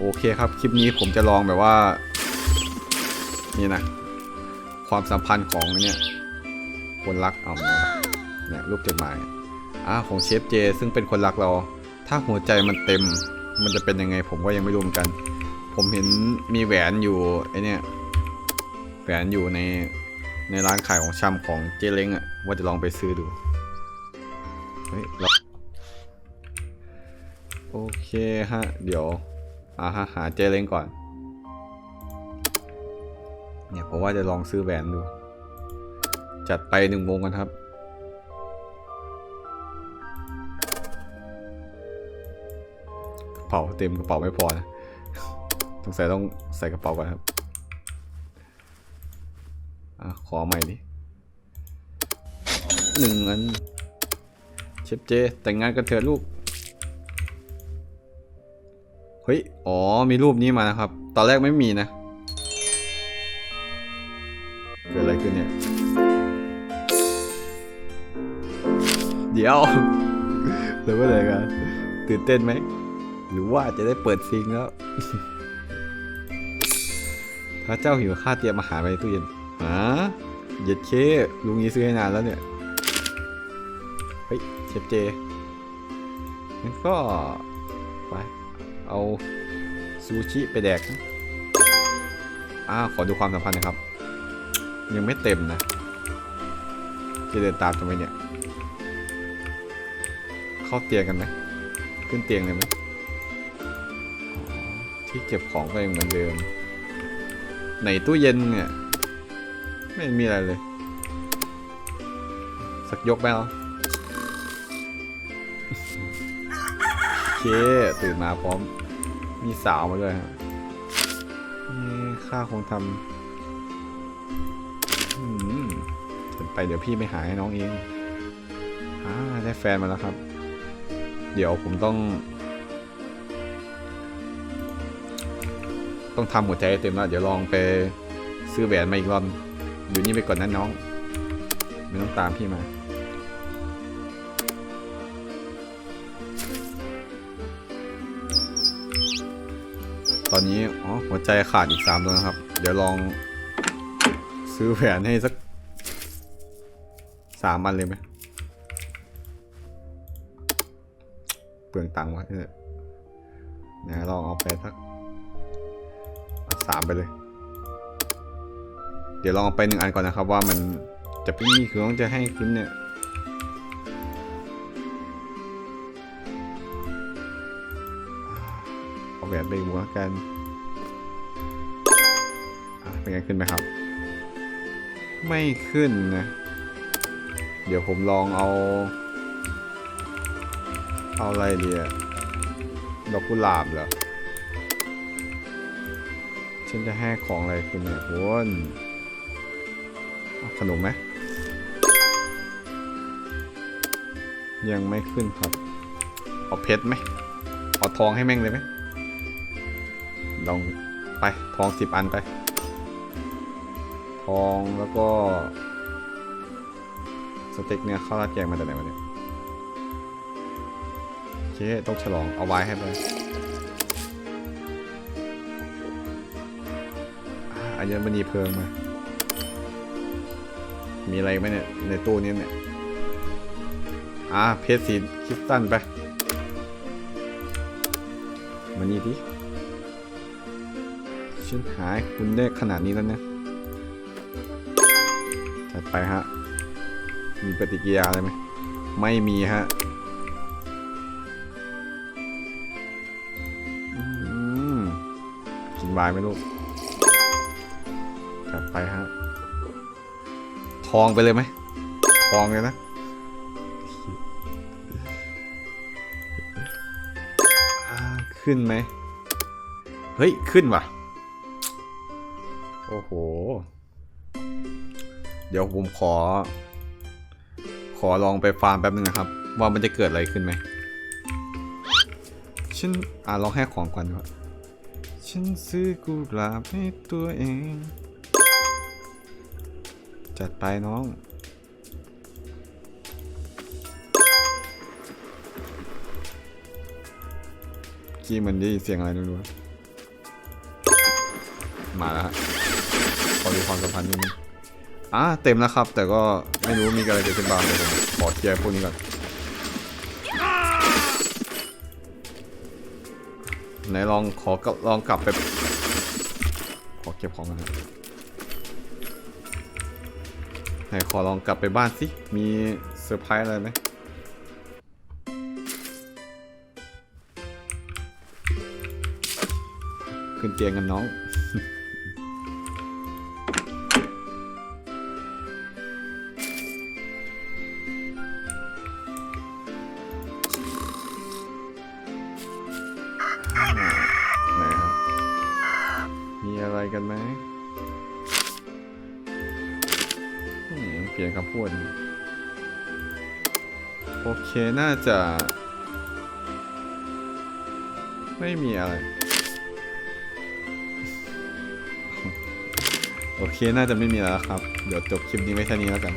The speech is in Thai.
โอเคครับ คลิปนี้ผมจะลองแบบว่า นี่นะ ความสัมพันธ์ของเนี่ย คนรักเอาเนี่ยเนี่ยรูปจดหมายอ่าของเชฟเจ ซึ่งเป็นคนรักเรา ถ้าหัวใจมันเต็ม มันจะเป็นยังไง ผมก็ยังไม่รู้เหมือนกัน ผมเห็นมีแหวนอยู่ไอเนี่ยแหวนอยู่ในในร้านขายของชำของเจเล้งอะว่าจะลองไปซื้อดูเฮ้ยโอเคฮะ เดี๋ยว อ่าฮะหาเจเลงก่อน เนี่ยผมว่าจะลองซื้อแหวนดู จัดไปหนึ่งวงกันครับ กระเป๋าเต็มกระเป๋าไม่พอนะสงสัยต้องใส่กระเป๋าก่อนครับอะขอใหม่ดิหนึ่งอันเชฟเจ แต่งงานกันเถอะลูก เฮ้ย อ๋อ มีรูปนี้มานะครับ ตอนแรกไม่มีนะ เกิดอะไรขึ้นเนี่ย เดี๋ยวหรือว่าอะไรกัน ตื่นเต้นไหม หรือว่าจะได้เปิดซิงแล้ว พระเจ้าหิวข้าเตรียมอาหารไว้ตู้เย็นฮะเย็ดเคลุงนี้ซื้อให้นานแล้วเนี่ย เฮ้ยเชฟเจงั้นก็ ไป เอาซูชิไปแดกอ่าขอดูความสัมพันธ์นะครับ ยังไม่เต็มนะ จะเดินตามทำไมเนี่ย เข้าเตียงกันไหมขึ้นเตียงเลยไหมที่เก็บของก็ยังเหมือนเดิมในตู้เย็นเนี่ย ไม่มีอะไรเลย สักยกไปแล้ว เคตื่นมาพร้อม มีสาวมาด้วยฮะนี่ข้าคงทำอืมเดินไปเดี๋ยวพี่ไปหาให้น้องเองอ่าได้แฟนมาแล้วครับ เดี๋ยวผมต้อง ต้องทำหัวใจให้เต็มแล้วเดี๋ยวลองไปซื้อแหวนมาอีกรอบอยู่นี่ไปก่อนนะน้อง ไม่ต้องตามพี่มา อนนี้อ๋อหัวใจขาดอีกสามตัวนะครับ เดี๋ยวลองซื้อแหวนให้สักสามอันเลยไหมเปลืองตังค์วะเนี่ยนะลองเอาไปสักสามไปเลย เดี๋ยวลองเอาไปหนึ่งอันก่อนนะครับว่ามันจะพี่คือต้องจะให้คุณเนี่ย เอาแหวนไปหัวกันเป็นไงขึ้นไหมครับ ไม่ขึ้นนะ เดี๋ยวผมลองเอา เอาอะไรดีอะดอกกุหลาบเหรอ ฉันจะให้ของอะไรคุณเนี่ยคุณขนมไหมยังไม่ขึ้นครับ เอาเพชรไหมเอาทองให้แม่งเลยไหม ลองไปทองสิบอันไป ทองแล้วก็ สเต็กเนี่ยข้าวราดแกงมาจากไหนวะเนี่ยโอเคต้องฉลองเอาไว้ให้ไปอ่าอัญมณีเพลิงมา มีอะไรไหมเนี่ย ในตู้นี้เนี่ย อ่าเพชรสีคริสตัลไป มานี่ดิ ฉันหายคุณได้ขนาดนี้แล้วเนี่ยจัดไปฮะ มีปฏิกิริยาอะไรไหม ไม่มีฮะอืมกินวายไหมลูกจัดไปฮะ ทองไปเลยไหม ทองเลยนะขึ้นไหม เฮ้ย ขึ้นว่ะ โอ้โห เดี๋ยวผมขอ ขอลองไปฟาร์มแป๊บนึงนะครับ ว่ามันจะเกิดอะไรขึ้นไหมฉันอ่าลองให้ของก่อนดีกว่าฉันซื้อกุหลาบให้ตัวเอง จัดไปน้องกี้มันได้ยินเสียงอะไรดูดูมาแล้ว ดูความสัมพันธ์นิดนึงอ่าเต็มแล้วครับ แต่ก็ไม่รู้มีอะไรเกิดขึ้นบ้างเดี๋ยวผมขอเคลียร์พวกนี้ก่อนไหนลองขอกลับลองกลับไป ขอเก็บของกันนะไหนขอลองกลับไปบ้านสิมีเซอร์ไพรส์อะไรไหมขึ้นเตียงกันน้อง ไหนครับ มีอะไรกันไหมอืมเปลี่ยนคำพูด โอเค น่าจะ ไม่มีอะไร โอเค น่าจะไม่มีแล้วครับ เดี๋ยวจบคลิปนี้ไว้แค่นี้แล้วกัน